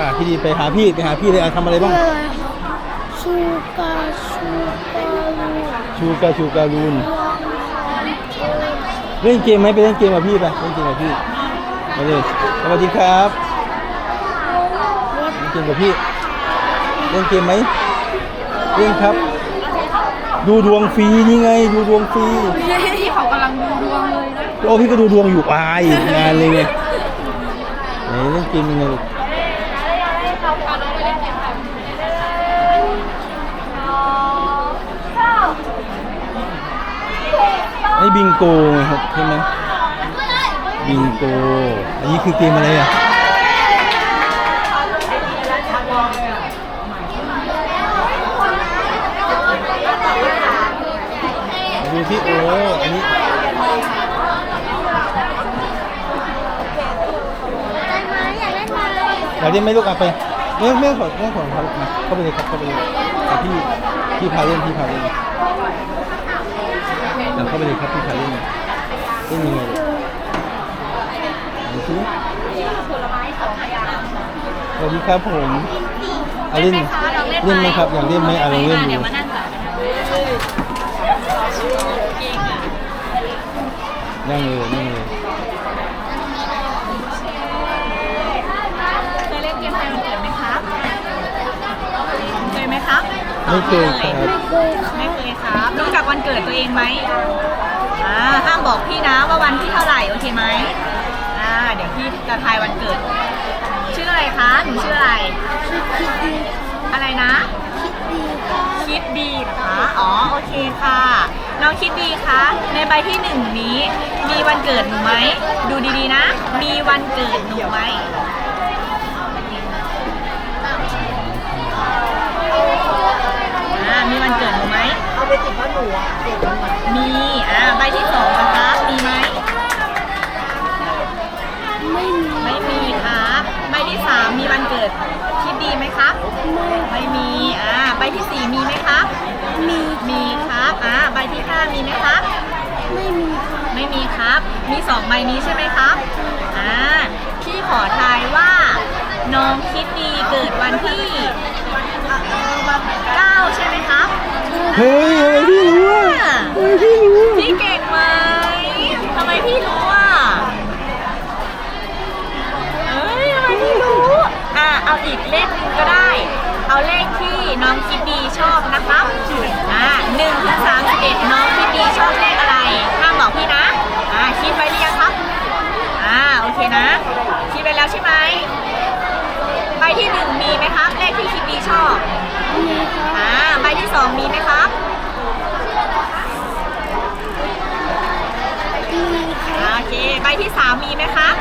อะพี่ดีไปหาพี่ไปหาพี่เลยอะทำอะไรบ้าง อะไรครับชูกาชูกาลูชูกาชูการูนวางความเจริญเล่นเกมไหมไปเล่นเกมกับพี่ไปเล่นเกมกับพี่ไปเลยสวัสดีครับเล่นเกมกับพี่เล่นเกมไหมเล่นครับ ดูดวงฟรีนี่ไง ดูดวงฟรีที่เขากำลังดูดวงเลยนะโอ้พี่ก็ดูดวงอยู่อายงานเลยไงไหนเล่นเกมยังไงลูกไอ้บิง โกไงครับใช่ไหมบิงโก อันนี้คือเกมอะไรอะดูที่โอ้อันนี้ได้ไหมอยากเล่นไหมอยากเล่นไหมลูกอะไปไม่ไม่ขอไม่ขอครับมาเข้าไปเลยครับเข้าไปเลยพี่พี่พาเล่นพี่พาเล่น อะเข้าไปเลยครับพี่พาเล่นเล่นยังไงลูกดูสิสวัสดีครับผมอะเล่นเล่นไหมครับอยากเล่นไหมอะลองเล่นดูเดี๋ยวมานั่งก่อนนั่งเลยนั่งเลย เคยเล่นเกมไทยวันเกิดไหมครับ เคยไหมครับ ไม่เคยครับ ไม่เคยคไม่รับเคยครับรู้จักวันเกิดตัวเองไหมอ่าห้ามบอกพี่นะว่าวันที่เท่าไหร่โอเคไหมอ่าเดี๋ยวพี่จะทายวันเกิด ชื่ออะไรคะหนูชื่ออะไร คิดคิดดีอะไรนะ คิดดีครับคิดดีเหรอคะอ๋อโอเคค่ะ น้องคิดดีคะในใบที่หนึ่งนี้ มีวันเกิดหนูไหม ดูดีๆนะ มีวันเกิดหนูไหม ใบที่สี่มีไหมครับ มี มีครับอ่าใบที่ห้ามีไหมครับ ไม่มีครับไม่มีครับ มีสองใบนี้ใช่ไหมครับอ่าพี่ขอทายว่า น้องคิดดีเกิดวันที่เก้าใช่ไหมครับเฮ้ยทำไมพี่รู้อะทำไมพี่รู้อะพี่เก่งไหมทำไมพี่รู้อะเอ้ยทำไมพี่รู้อ่าเอาอีกเลขหนึ่งก็ได้ เอาเลขที่น้องคิดดีชอบนะครับอ่าหนึ่งถึงสามสิบเอ็ดน้องคิดดีชอบเลขอะไรห้ามบอกพี่นะอ่าคิดไว้หรือยังครับอ่าโอเคนะ คิดไปแล้วใช่ไหมใบที่หนึ่งมีไหมครับ เลขที่คิดดีชอบมีครับอ่าใบที่สองมีไหมครับมีครับโอเคใบที่สามมีไหมครับ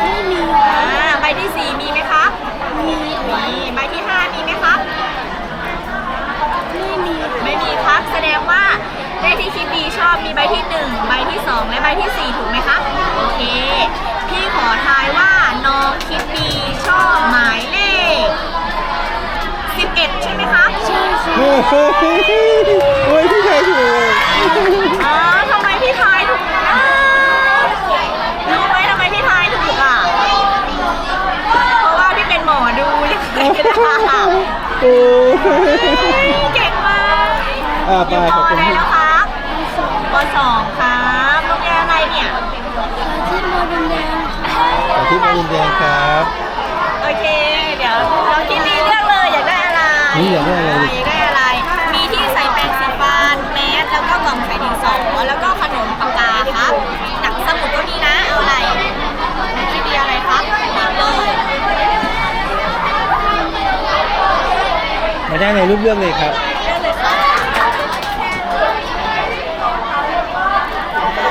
ไม่มีคอ่ารับใบที่สี่มีไหมครับ มีมีใบที่ห้ามีไหมครับ ไม่มีไม่มีครับ แสดงว่าเลขที่คิดดีชอบมีใบที่หนึ่งใบที่สองและใบที่สี่ถูกไหมครับ โอเค พี่ขอทายว่าน้องคิดดีชอบหมายเลข11ใช่ไหมครับ ใช่ครั เฮ้ บ ยเฮ้ยเฮ้ยเฮ้ยพี่ชายถูก อ๋อทำไมพี่ทายถูกอะรู้ไหมทำไมพี่ทายถูกอะ เพราะว่าพี่เป็นหมอดูยังไงก็ได้ โอ้เก่งมากอ่าไปอยู่ขปอบอคุณอะไรพี่แล้วครับปสองครับโรงเรียนอะไรเนี่ยอาทิตย์โมเดลแดงครับขอที่มาดินแดงครับ โอเค เดี๋ยวเราคิดดีเลือกเลยอยากได้อะไรนี่อยากได้อะไร อยากได้อะไร มีที่ใส่แปรงสีฟันแมสแล้วก็กล่องใส่ดินสอแล้วก็ขนมปากกาครับ หนังสมุดก็มีนะ เอาอะไรคิดดีอะไรครับหยิบเลย มาได้ในรูปเรื่องเลยครับเลือกเลยครับ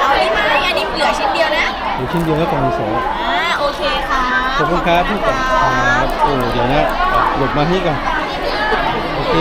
เอาได้ไหมอันนี้เหลือชิ้นเดียวนะอยู่ชิ้นเดียวแล้วกล่องมีสองอ่าโอเคครับขอบคุณครับพี่ก่อนครับโอ้เดี๋ยวนะอะหลบมาที่ก่อนโอเค